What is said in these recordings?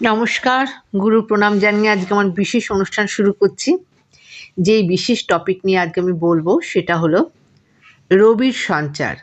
নমস্কার, গুরু প্রণাম জানিয়ে আজকে আমার বিশেষ অনুষ্ঠান শুরু করছি। যেই বিশেষ টপিক নিয়ে আজকে আমি বলব সেটা হলো রবির সঞ্চার।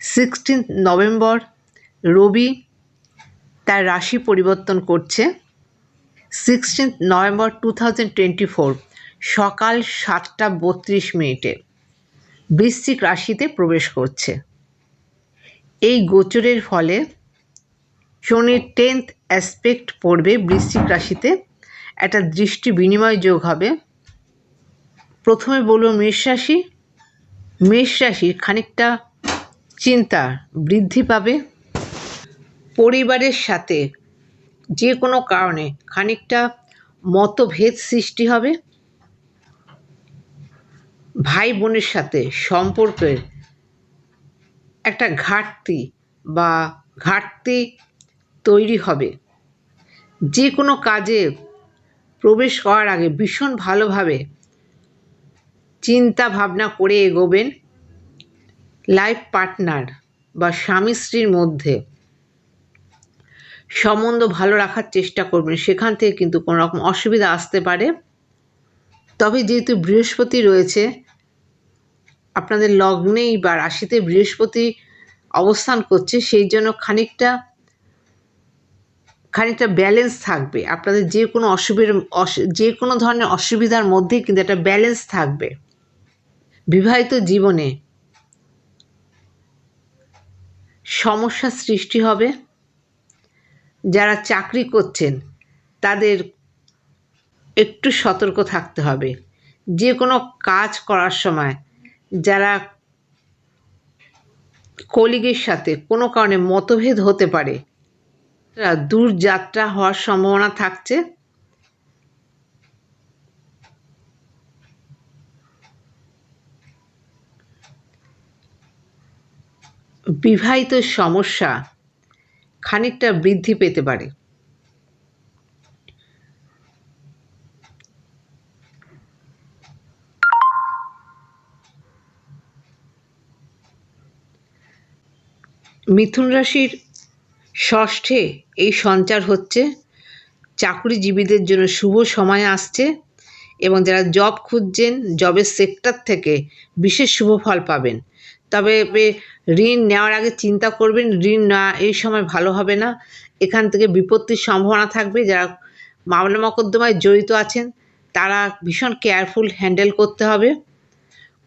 সিক্সটিন্থ নভেম্বর রবি তার রাশি পরিবর্তন করছে। Sixteenth November two thousand twenty four সকাল সাতটা বত্রিশ মিনিটে বৃশ্চিক রাশিতে প্রবেশ করছে। এই গোচরের ফলে শনির টেন্থ অ্যাসপেক্ট পড়বে বৃশ্চিক রাশিতে। একটা দৃষ্টি বিনিময় যোগ হবে। প্রথমে বলব মেষ রাশি। মেষ রাশির খানিকটা চিন্তা বৃদ্ধি পাবে। পরিবারের সাথে যে কোনো কারণে খানিকটা মতভেদ সৃষ্টি হবে। ভাই বোনের সাথে সম্পর্কের একটা ঘাটতি বা ঘাটতি তৈরি হবে। যে কোনো কাজে প্রবেশ করার আগে ভীষণ ভালোভাবে চিন্তা ভাবনা করে এগোবেন লাইফ পার্টনার বা স্বামী স্ত্রীর মধ্যে। সম্বন্ধ ভালো রাখার চেষ্টা করবেন। সেখান থেকে কিন্তু কোনো রকম অসুবিধা আসতে পারে। তবে যেহেতু বৃহস্পতি রয়েছে, আপনাদের লগ্নেই বা রাশিতে বৃহস্পতি অবস্থান করছে, সেই জন্য খানিকটা খানিকটা ব্যালেন্স থাকবে। আপনাদের যে কোনো অসুবিধার যে কোনো ধরনের অসুবিধার মধ্যেই কিন্তু একটা ব্যালেন্স থাকবে। বিবাহিত জীবনে সমস্যা সৃষ্টি হবে। যারা চাকরি করছেন, তাদের একটু সতর্ক থাকতে হবে। যে কোনো কাজ করার সময় যারা কলিগের সাথে কোনো কারণে মতভেদ হতে পারে দূর যাত্রা হওয়ার সম্ভাবনা থাকছে। বিবাহিত সমস্যা খানিকটা বৃদ্ধি পেতে পারে। মিথুন রাশির ষষ্ঠে এই সঞ্চার হচ্ছে। চাকরিজীবীদের জন্য শুভ সময় আসছে এবং যারা জব খুঁজছেন, জবের সেক্টর থেকে বিশেষ শুভ ফল পাবেন। তবে ঋণ নেওয়ার আগে চিন্তা করবেন, ঋণ না এই সময় ভালো হবে না। এখান থেকে বিপত্তির সম্ভাবনা থাকবে। যারা মামলা মকদ্দমায় জড়িত আছেন, তারা ভীষণ কেয়ারফুল হ্যান্ডেল করতে হবে।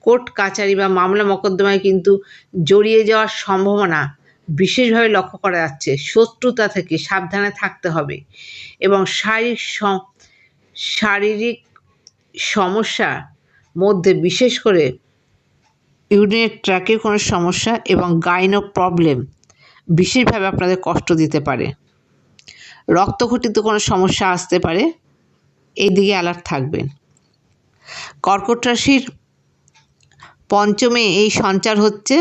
কোর্ট কাচারি বা মামলা মকদ্দমায় কিন্তু জড়িয়ে যাওয়ার সম্ভাবনা বিশেষভাবে লক্ষ্য করা যাচ্ছে, শত্রুতা থেকে সাবধানে থাকতে হবে। এবং শারীরিক শারীরিক সমস্যা মধ্যে বিশেষ করে ইউরিনের ট্র্যাকের কোনো সমস্যা এবং গাইনো প্রবলেম বিশেষভাবে আপনাদের কষ্ট দিতে পারে। রক্তঘটিত কোনো সমস্যা আসতে পারে এই দিকে অ্যালার্ট থাকবেন কর্কট রাশির পঞ্চমে এই সঞ্চার হচ্ছে।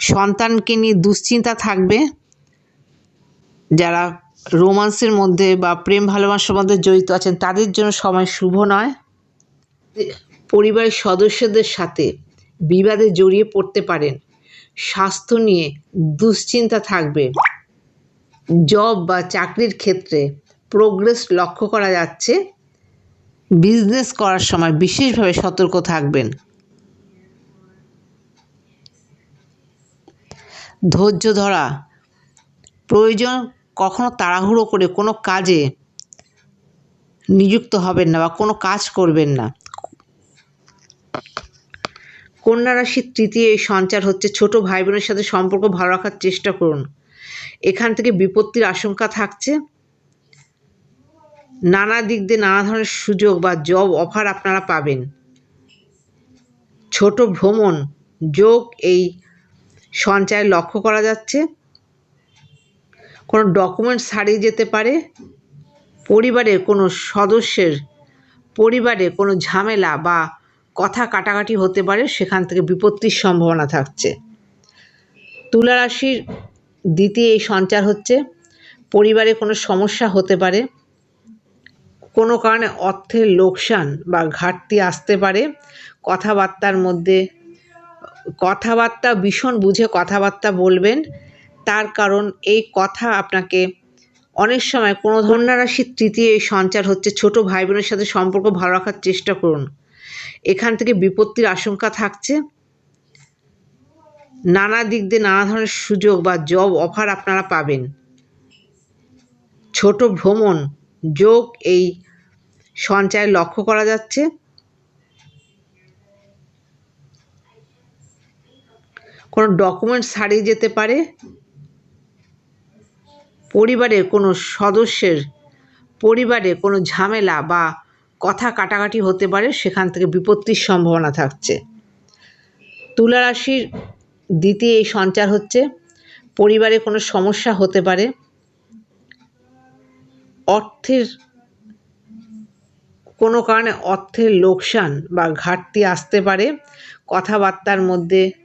সন্তানকে নিয়ে দুশ্চিন্তা থাকবে। যারা রোমান্সের মধ্যে বা প্রেম ভালোবাসার মধ্যে জড়িত আছেন, তাদের জন্য সময় শুভ নয়। পরিবারের সদস্যদের সাথে বিবাদে জড়িয়ে পড়তে পারেন। স্বাস্থ্য নিয়ে দুশ্চিন্তা থাকবে। জব বা চাকরির ক্ষেত্রে প্রোগ্রেস লক্ষ্য করা যাচ্ছে। বিজনেস করার সময় বিশেষভাবে সতর্ক থাকবেন। ধৈর্য ধরা। প্রয়োজন কখনো তাড়াহুড়ো করে কোনো কাজে নিযুক্ত হবেন না বা কোনো কাজ করবেন না। কন্যা রাশির তৃতীয় এই সঞ্চার হচ্ছে ছোট ভাই বোনের সাথে সম্পর্ক ভালো রাখার চেষ্টা করুন। এখান থেকে বিপত্তির আশঙ্কা থাকছে। নানা দিক দিয়ে নানা ধরনের সুযোগ বা জব অফার আপনারা পাবেন। ছোট ভ্রমণ যোগ এই সঞ্চয় লক্ষ্য করা যাচ্ছে। কোনো ডকুমেন্টস হারিয়ে যেতে পারে। পরিবারের কোনো সদস্যের পরিবারে কোনো ঝামেলা বা কথা কাটাকাটি হতে পারে, সেখান থেকে বিপত্তির সম্ভাবনা থাকছে। তুলা রাশির দ্বিতীয় এই সঞ্চার হচ্ছে। পরিবারে কোনো সমস্যা হতে পারে। কোনো কারণে অর্থের লোকসান বা ঘাটতি আসতে পারে। কথাবার্তার মধ্যে কথাবার্তা, ভীষণ বুঝে কথাবার্তা বলবেন। তার কারণ এই কথা আপনাকে অনেক সময় কোনো ধন্যা রাশির তৃতীয় এই সঞ্চার হচ্ছে, ছোট ভাই বোনের সাথে সম্পর্ক ভালো রাখার চেষ্টা করুন। এখান থেকে বিপত্তির আশঙ্কা থাকছে। নানা দিক দিয়ে নানা ধরনের সুযোগ বা জব অফার আপনারা পাবেন। ছোট ভ্রমণ যোগ এই সঞ্চয় লক্ষ্য করা যাচ্ছে। কোনো ডকুমেন্টস হারিয়ে যেতে পারে? পরিবারের কোনো সদস্যের পরিবারে কোনো ঝামেলা বা কথা কাটাকাটি হতে পারে, সেখান থেকে বিপত্তির সম্ভাবনা থাকছে। তুলা রাশির দ্বিতীয় এই সঞ্চার হচ্ছে। পরিবারে কোনো সমস্যা হতে পারে। অর্থের কোনো কারণে অর্থের লোকসান বা ঘাটতি আসতে পারে। কথাবার্তার মধ্যে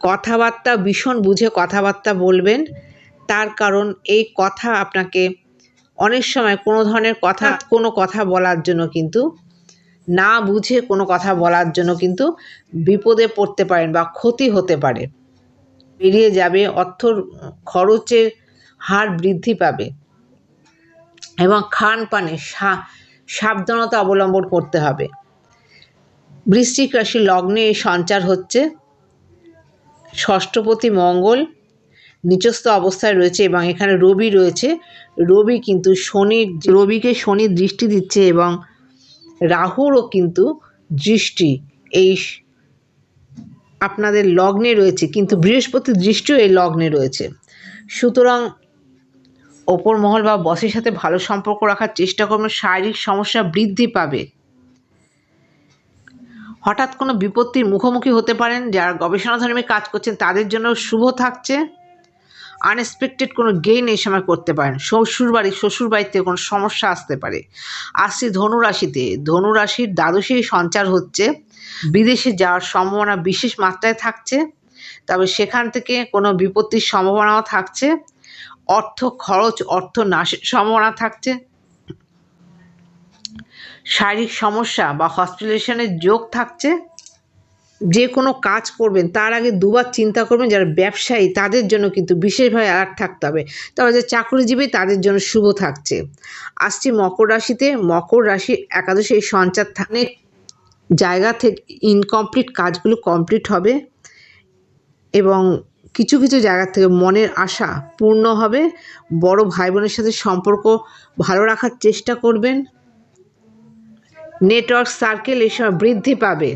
কথাবার্তা ভীষণ বুঝে কথাবার্তা বলবেন। তার কারণ এই কথা আপনাকে অনেক সময় কোনো ধরনের কথা কোনো কথা বলার জন্য কিন্তু না বুঝে কোনো কথা বলার জন্য কিন্তু বিপদে পড়তে পারেন বা ক্ষতি হতে পারে। বেরিয়ে যাবে অর্থ খরচের হার বৃদ্ধি পাবে এবং খান পানে সাবধানতা অবলম্বন করতে হবে। বৃশ্চিক রাশি লগ্নে এই সঞ্চার হচ্ছে। ষষ্ঠপতি মঙ্গল নিচস্থ অবস্থায় রয়েছে এবং এখানে রবি রয়েছে। রবি কিন্তু শনির রবিকে শনি দৃষ্টি দিচ্ছে এবং রাহুরও কিন্তু দৃষ্টি। এই আপনাদের লগ্নে রয়েছে, কিন্তু বৃহস্পতির দৃষ্টিও এই লগ্নে রয়েছে। সুতরাং ওপর মহল বা বসের সাথে ভালো সম্পর্ক রাখার চেষ্টা করবেন, শারীরিক সমস্যা বৃদ্ধি পাবে। হঠাৎ কোনো বিপত্তির মুখোমুখি হতে পারেন? যারা গবেষণাধর্মী কাজ করছেন, তাদের জন্য শুভ থাকছে। আনএক্সপেক্টেড কোনো গেইন এই সময় করতে পারেন। শ্বশুর বাড়ি, শ্বশুর বাড়িতে কোনো সমস্যা আসতে পারে। আসছি ধনুরাশিতে। ধনুরাশির দ্বাদশেই সঞ্চার হচ্ছে। বিদেশে যাওয়ার সম্ভাবনা বিশেষ মাত্রায় থাকছে। তবে সেখান থেকে কোনো বিপত্তির সম্ভাবনাও থাকছে। অর্থ খরচ, অর্থ নাশের সম্ভাবনা থাকছে। শারীরিক সমস্যা বা হসপিটালেশনের যোগ থাকছে, যে কোনো কাজ করবেন, তার আগে দুবার চিন্তা করবেন যারা ব্যবসায়ী, তাদের জন্য কিন্তু বিশেষভাবে অ্যালার্ট থাকতে হবে। তবে যে চাকরিজীবী, তাদের জন্য শুভ থাকছে। আসছি মকর রাশিতে, মকর রাশি একাদশী এই সঞ্চার থাকলে জায়গা থেকে ইনকমপ্লিট কাজগুলো কমপ্লিট হবে এবং কিছু কিছু জায়গা থেকে মনের আশা পূর্ণ হবে। বড় ভাই বোনের সাথে সম্পর্ক ভালো রাখার চেষ্টা করবেন। নেটওয়ার্ক সার্কেল এসব বৃদ্ধি পাবে।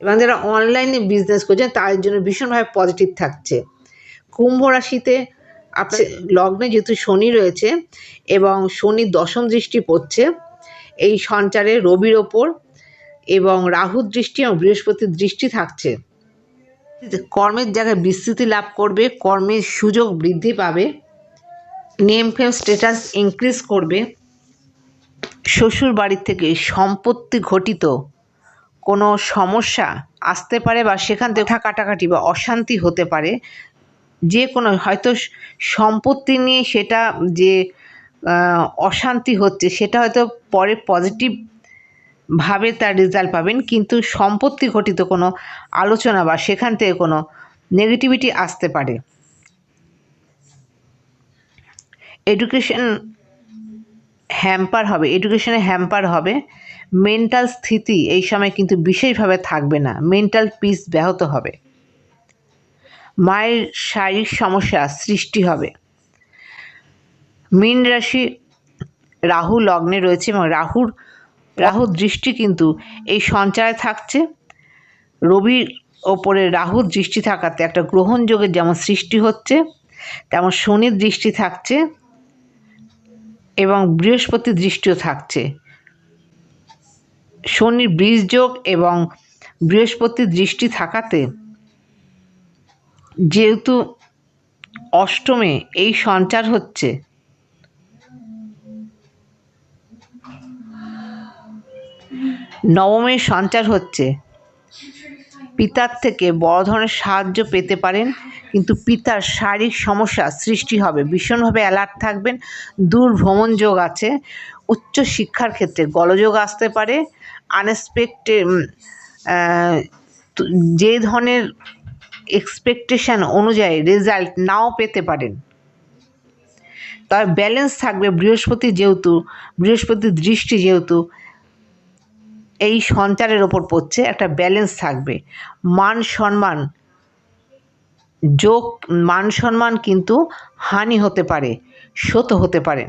এবং যারা অনলাইনে বিজনেস করছেন, তাদের জন্য ভীষণভাবে পজিটিভ থাকছে। কুম্ভ রাশিতে আপনার লগ্নে যেহেতু শনি রয়েছে এবং শনির দশম দৃষ্টি পড়ছে, এই সঞ্চারে রবির ওপর এবং রাহুর দৃষ্টি এবং বৃহস্পতির দৃষ্টি থাকছে। কর্মের জায়গায় বিস্তৃতি লাভ করবে, কর্মের সুযোগ বৃদ্ধি পাবে নেম ফেম স্ট্যাটাস ইনক্রিজ করবে। শ্বশুর বাড়ির থেকে সম্পত্তি ঘটিত কোনো সমস্যা আসতে পারে বা সেখান থেকে কাটাকাটি বা অশান্তি হতে পারে, যে কোনো হয়তো সম্পত্তি নিয়ে সেটা যে অশান্তি হচ্ছে সেটা হয়তো পরে পজিটিভ ভাবে তার রেজাল্ট পাবেন, কিন্তু সম্পত্তি ঘটিত কোনো আলোচনা বা সেখান থেকে কোনো নেগেটিভিটি আসতে পারে। এডুকেশন হ্যাম্পার হবে এডুকেশনে হ্যাম্পার হবে মেন্টাল স্থিতি এই সময় কিন্তু বিশেষভাবে থাকবে না মেন্টাল পিস ব্যাহত হবে। মায়ের শারীরিক সমস্যা সৃষ্টি হবে। মীন রাশি রাহু লগ্নে রয়েছে এবং রাহুর রাহুর দৃষ্টি কিন্তু এই সঞ্চয়ে থাকছে। রবির ওপরে রাহুর দৃষ্টি থাকাতে একটা গ্রহণযোগের যেমন সৃষ্টি হচ্ছে, তেমন শনির দৃষ্টি থাকছে। এবং বৃহস্পতি দৃষ্টিও থাকছে। শনির বীজযোগ এবং বৃহস্পতির দৃষ্টি থাকাতে যেহেতু অষ্টমে এই সঞ্চার হচ্ছে, নবমে সঞ্চার হচ্ছে পিতার থেকে বড় ধরনের সাহায্য পেতে পারেন, কিন্তু পিতার শারীরিক সমস্যা সৃষ্টি হবে। ভীষণভাবে অ্যালার্ট থাকবেন। দূর ভ্রমণ যোগ আছে। উচ্চ শিক্ষার ক্ষেত্রে গলযোগ আসতে পারে। আনএক্সপেক্টেড যে ধরনের এক্সপেকটেশান অনুযায়ী রেজাল্ট নাও পেতে পারেন। তবে ব্যালেন্স থাকবে বৃহস্পতি যেহেতু, বৃহস্পতির দৃষ্টি যেহেতু এই সঞ্চারের ওপর পড়ছে, একটা ব্যালেন্স থাকবে। মান সম্মান, যোগ, মান সম্মান কিন্তু হানি হতে পারে শত হতে পারেন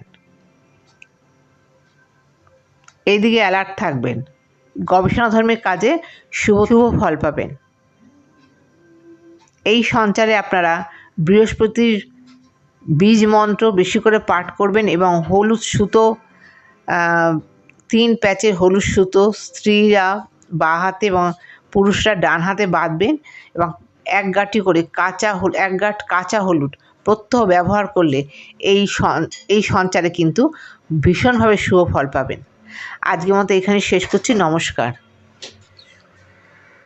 এইদিকে অ্যালার্ট থাকবেন। গবেষণা ধর্মের কাজে শুভ শুভ ফল পাবেন। এই সঞ্চারে আপনারা বৃহস্পতির বীজ মন্ত্র বেশি করে পাঠ করবেন এবং হলুদ সুতো তিন প্যাচের হলুদ সুতো স্ত্রীরা বা হাতে এবং পুরুষরা ডান হাতে বাঁধবেন এবং এক গাঁটি করে কাঁচা হল, এক গাঁট কাঁচা হলুদ প্রত্যহ ব্যবহার করলে এই এই সঞ্চারে কিন্তু ভীষণভাবে শুভ ফল পাবেন। আজকের মতো এখানে শেষ করছি। নমস্কার।